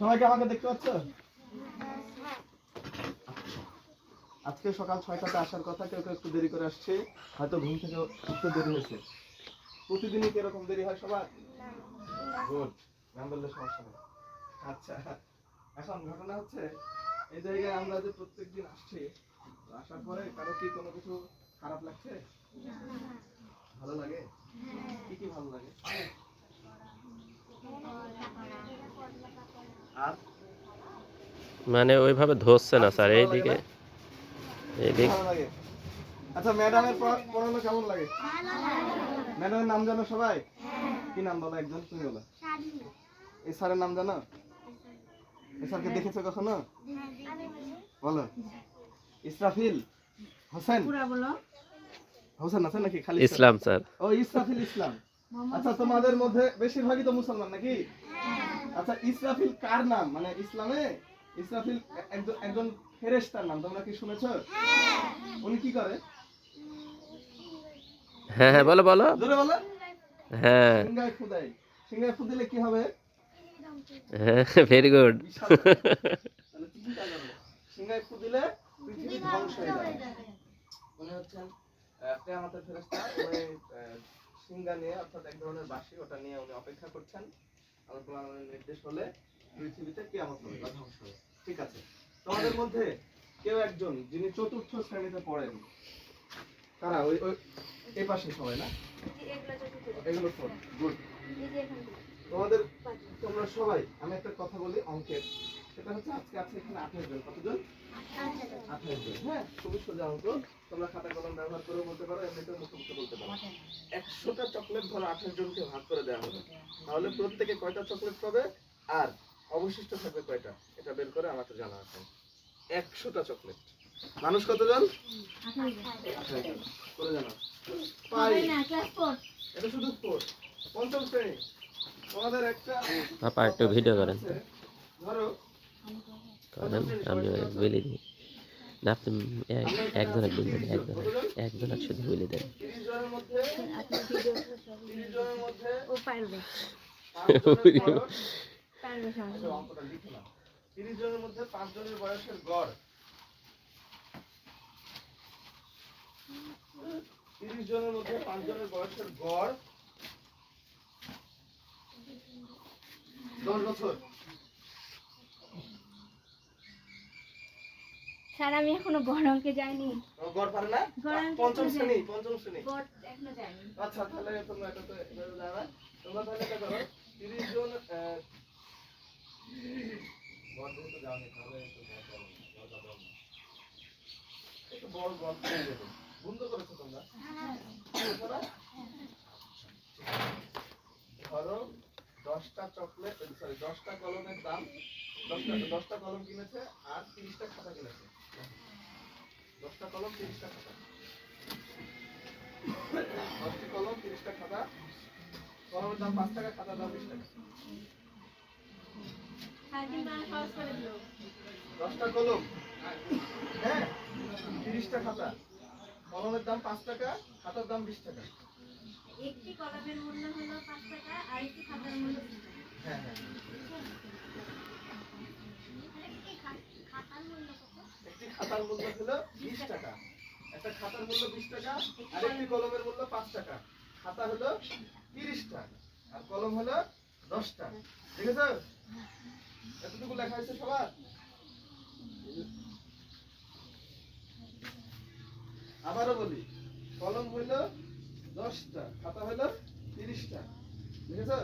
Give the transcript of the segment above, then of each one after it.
সবাইকে আমাকে দেখতে পাচ্ছ? আজকে সকাল ছয়টাতে আসার কথা কেউ কেউ একটু দেরি করে আসছে। হয়তো ঘুম থেকে উঠতে দেরি হয়েছে। প্রতিদিনই কীরকম দেরি হয় সবার? গুড নাম বললে সমস্যা নেই। আচ্ছা এখন ঘটনা হচ্ছে এই জায়গায় আমরা যে প্রত্যেকদিন আসছি আসার পরে কারও কি কোনো কিছু খারাপ লাগছে? ভালো লাগে? কি কি ভালো লাগে? মানে ওইভাবে ধরছে না স্যার এইদিকে। এইদিকে। আচ্ছা ম্যাডামের পড়া- পড়ানো কেমন লাগে? ম্যাডামের নাম জানো সবাই? কি নাম বলো একজন? তুমি বলো। এই স্যারের নাম জানো? এই স্যারকে দেখেছ কখনো? বলো। ইসরাফিল হোসেন? হোসেন আছে নাকি? খালি ইসলাম স্যার। ও ইসরাফিল ইসলাম। আচ্ছা তোমাদের মধ্যে বেশিরভাগই তো মুসলমান নাকি? আচ্ছা ইসরাফিল কার নাম? মানে ইসলামে ইসরাফিল একজন একজন ফেরেশতার নাম তোমরা কি শুনেছো? উনি কি করে? হ্যাঁ হ্যাঁ বলো বলো। জোরে বলো। হ্যাঁ। সিংহায় ফুদাই। সিংহায় ফুদিলে কি হবে? হ্যাঁ ভেরি গুড সিংহায় ফুদিলে পৃথিবী ধ্বংস হয়ে যাবে। উনি হচ্ছেন কেয়ামতের ফেরেশতা। আহ, সিংহা নিয়ে অর্থাৎ এক ধরনের বাঁশি ওটা নিয়ে উনি অপেক্ষা করছেন। আল্লাহ তাআলার নির্দেশ হলে পৃথিবীতে কেয়ামত হবে। বা ধ্বংস হবে ঠিক আছে। তোমাদের মধ্যে কেউ একজন যিনি চতুর্থ শ্রেণীতে পড়েন তারা ওই ওই এই পাশে সবাই না? এগুলো গুড। তোমাদের তোমরা সবাই আমি একটা কথা বলি অঙ্কের। সেটা হচ্ছে আজকে আছে এখানে আঠাশ জন। কতজন? হ্যাঁ খুবই সোজা অঙ্ক তোমরা খাতা কলম ব্যবহার করে বলতে পারো এমনিতেও মুখে মুখে বলতে পারো। একশোটা চকলেট ধরো আঠাশ জনকে ভাগ করে দেওয়া হবে তাহলে প্রত্যেকে কয়টা চকলেট পাবে? আর অবশিষ্ট থাকবে কয়টা? এটা বের করে আমাকে জানা আছে। একশোটা চকলেট মানুষ কতজন? করে জানা এটা শুধু ফোর পঞ্চম শ্রেণি। তোমাদের একটা পাপা একটু ভিডিও করেন। আছে। ধরো। করেন আমি বলে দিই। না আপনি এক- একজনের বলবেন একজনের একজনের শুধু বলে দেন তিরিশ জনের মধ্যে। তিরিশ জনের পাঁচ জনের বয়সের গড় তিরিশ জনের মধ্যে পাঁচ জনের বয়সের গড় দশ বছর স্যার আমি এখনও বড় যাইনি। ও গড় পারে না? গড় পঞ্চম শ্রেণি পঞ্চম শ্রেণি। বড় এখনও যাইনি। আচ্ছা তাহলে তোমরা এটা তো এভাবে জানা। তোমরা তাহলে এটা করো। তিরিশ জন গড় যেহেতু জানি, তাহলে একটু গড় দাও, গড় দাও না। একটু বড় গড় দিয়ে দেবো। বন্ধ করেছ তোমরা। ধরো দশটা চকলেট সরি দশটা কলমের দাম দশটা দশটা কলম কিনেছে আর তিরিশটা খাতা কিনেছে। দশটা কলম তিরিশটা খাতা। দশটি কলম তিরিশটা খাতা। কলমের দাম পাঁচ টাকা খাতার দাম বিশ টাকা। দিল। দশটা কলম হ্যাঁ তিরিশটা খাতা। কলমের দাম পাঁচ টাকা খাতার দাম বিশ টাকা। একটি কলমের মূল্য হলো পাঁচ টাকা আর একটি খাতার মূল্য। হ্যাঁ হ্যাঁ। একটি খাতার মূল্য হলো বিশ টাকা। একটা খাতার মূল্য বিশ টাকা আর একটি কলমের মূল্য পাঁচ টাকা। খাতা হলো তিরিশটা আর কলম হলো দশটা ঠিক আছে এতটুকু লেখা হয়েছে সবার? আবারও বলি, কলম হইল দশটা খাতা হইল তিরিশটা ঠিক আছে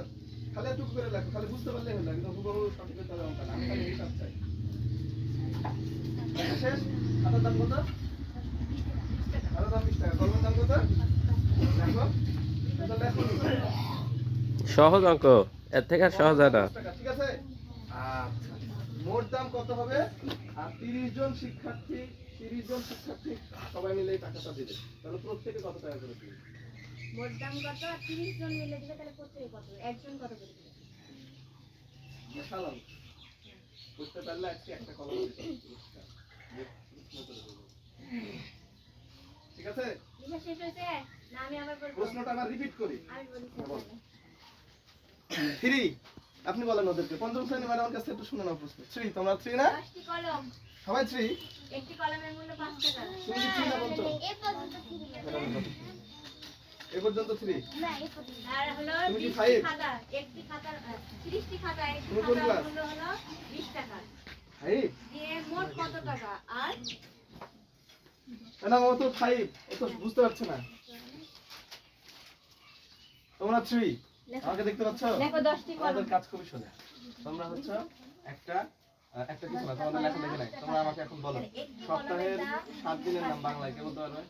খালি একটু করে লেখো খালি বুঝতে পারলে হলো, একদম হুবহু সঠিক হতে হবে। আমি হিসাব চাই। শেষ খাতার দাম কত খাতার দাম বিশ টাকা কলমের দাম কত লেখো সহজ অঙ্ক। এর থেকে আর সহজ হয় না। ঠিক আছে আচ্ছা মোট দাম কত? হবে আর তিরিশ জন শিক্ষার্থী তিরিশ জন শিক্ষার্থী সবাই মিলে এই টাকাটা দিবে। তাহলে প্রত্যেকে কত টাকা করে দিবে? মোট দাম কত? আর তিরিশ জন মিলে দিলে তাহলে প্রত্যেকে কত একজন কত করে দিবে। বুঝতে পারলে আজকে একটা কলম। ঠিক আছে? না প্রশ্নটা আবার রিপিট করি। থ্রি আপনি বলেন ওদেরকে। পঞ্চম শ্রেণি ম্যাডামের কাছে একটু শুনে নাও প্রশ্ন। থ্রি তোমরা থ্রি না? কলম। সবাই থ্রি? একটি কলমের মূল্য পাঁচ টাকা তুমি থ্রি না পঞ্চম? এ পর্যন্ত থ্রি আর হলো তুমি কি একটি খাতার তিরিশটি খাতা একটি তুমি কোন খাতার মূল্য হলো বিশ টাকা। দিয়ে মোট কত টাকা? আর? ম্যাডাম ও তো ফাইভ ও তো বুঝতে পারছে না। তোমরা থ্রি আমাকে দেখতে পাচ্ছ? কাজ খুবই সোজা। তোমরা হচ্ছে একটা একটা কিছু না তোমাদের লেখা দেখে নাই তোমরা আমাকে এখন বলো সপ্তাহের সাত দিনের নাম বাংলায় কে বলতে পারবে?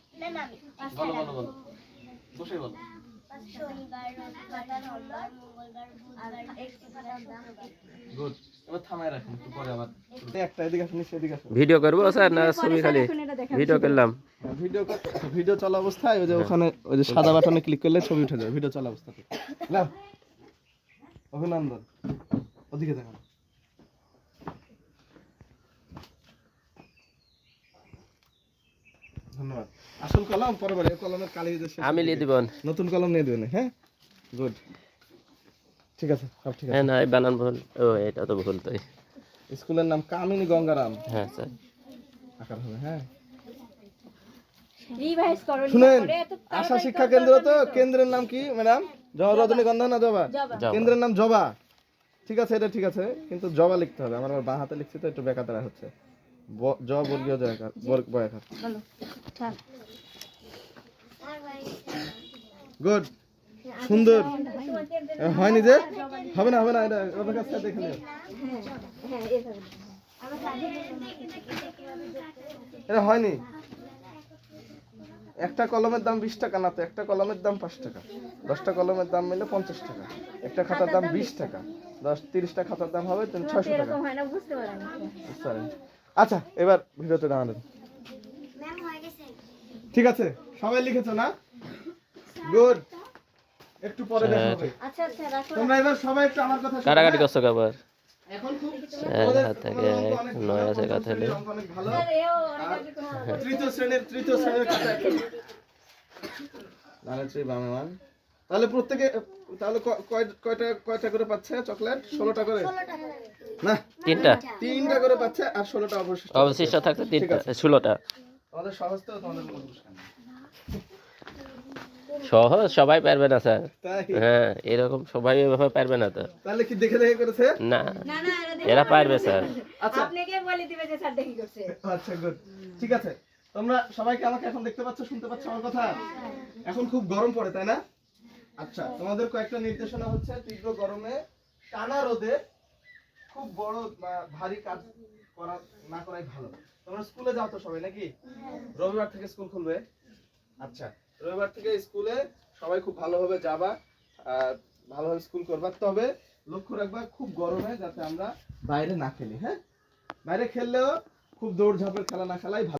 বলো বলো বলো। বসে বলো। গুড এবার থামায় রাখুন একটু পরে আবার একটা এদিকে আসুন সেদিকে আসুন। ভিডিও করব স্যার না ছবি খালি? ভিডিও করলাম। ভিডিও ভিডিও চলা অবস্থায় ওই যে ওখানে ওই যে সাদা বাটনে ক্লিক করলে ছবি উঠে যাবে ভিডিও চলা অবস্থাতে। নাও। অভিনন্দন। ওদিকে দেখান। আসল কলম পরে পরে কলমের কালি আমি লিয়ে দিবেন। নতুন কলম নিয়ে দেবেন হ্যাঁ? গুড ঠিক আছে সব ঠিক আছে। হ্যাঁ না এই বানান ভুল ও এটা তো ভুল তাই। স্কুলের নাম কামিনী গঙ্গারাম। হ্যাঁ স্যার। আকার হবে হ্যাঁ। রিভাইজ করো শুনেন আশা শিক্ষা কেন্দ্র তো কেন্দ্রের নাম কি ম্যাডাম? জবা রজনীগন্ধা না জবা? কেন্দ্রের নাম জবা। ঠিক আছে এটা ঠিক আছে কিন্তু জবা লিখতে হবে আমার বাঁ হাতে লিখছি তো একটু বেকাতারা হচ্ছে। জ বর্গীয় জয়াকার বর্গ বয়াকার গুড সুন্দর। হয়নি যে? হবে না হবে না এটা ওদের কাছ থেকে দেখে নিও। এটা হয়নি। একটা কলমের দাম বিশ টাকা না তো একটা কলমের দাম পাঁচ টাকা। দশটা কলমের দাম মিলে পঞ্চাশ টাকা। একটা খাতার দাম বিশ টাকা। দশ তিরিশটা খাতার দাম হবে ছয়শো টাকা। আচ্ছা এবার ভিডিওতে দাঁড়ান ঠিক আছে সবাই লিখেছো না? গুড একটু পরে দেখা হবে। আচ্ছা আচ্ছা রাখো তোমরা এবার সবাই একটু আমার কথা শোনো, কাটাকাটি হ্যাঁ? করছ আবার? এখন খুব থেকে নয় আছে কথা হলে তৃতীয় শ্রেণির তৃতীয় শ্রেণির খাতা একটা বামে মান তাহলে প্রত্যেকে তাহলে কয়টা কয়টা করে পাচ্ছে চকলেট? ষোলোটা করে? না? তিনটা। তিনটা করে পাচ্ছে আর ষোলোটা অবশিষ্ট অবশিষ্ট থাকছে তিনটা ষোলোটা। তোমাদের সহজ তো তোমাদের কোনো পুরস্কার নেই। সহজ সবাই পারবে না স্যার। হ্যাঁ এরকম সবাই এভাবে পারবে না তো। তাহলে কি দেখে দেখে করেছে? না। এরা এরা পারবে স্যার। আচ্ছা। আপনাকে বলে দিবে যে স্যার দেখি করছে। আচ্ছা গুড ঠিক আছে। তোমরা সবাইকে আমাকে এখন দেখতে পাচ্ছ শুনতে পাচ্ছ আমার কথা? এখন খুব গরম পড়ে তাই না? আচ্ছা তোমাদের কয়েকটা নির্দেশনা হচ্ছে, তীব্র গরমে টানা রোদে খুব বড় ভারী কাজ করা, না করাই ভালো। তোমরা স্কুলে যাও তো সবাই, নাকি? রবিবার থেকে স্কুল খুলবে? আচ্ছা রবিবার থেকে স্কুলে সবাই খুব ভালোভাবে যাবা ভালোভাবে স্কুল করবা। তবে লক্ষ্য রাখবা, খুব গরমে যাতে আমরা বাইরে না খেলি হ্যাঁ? বাইরে খেললেও খুব দৌড় ঝাঁপের খেলা না খেলাই ভালো।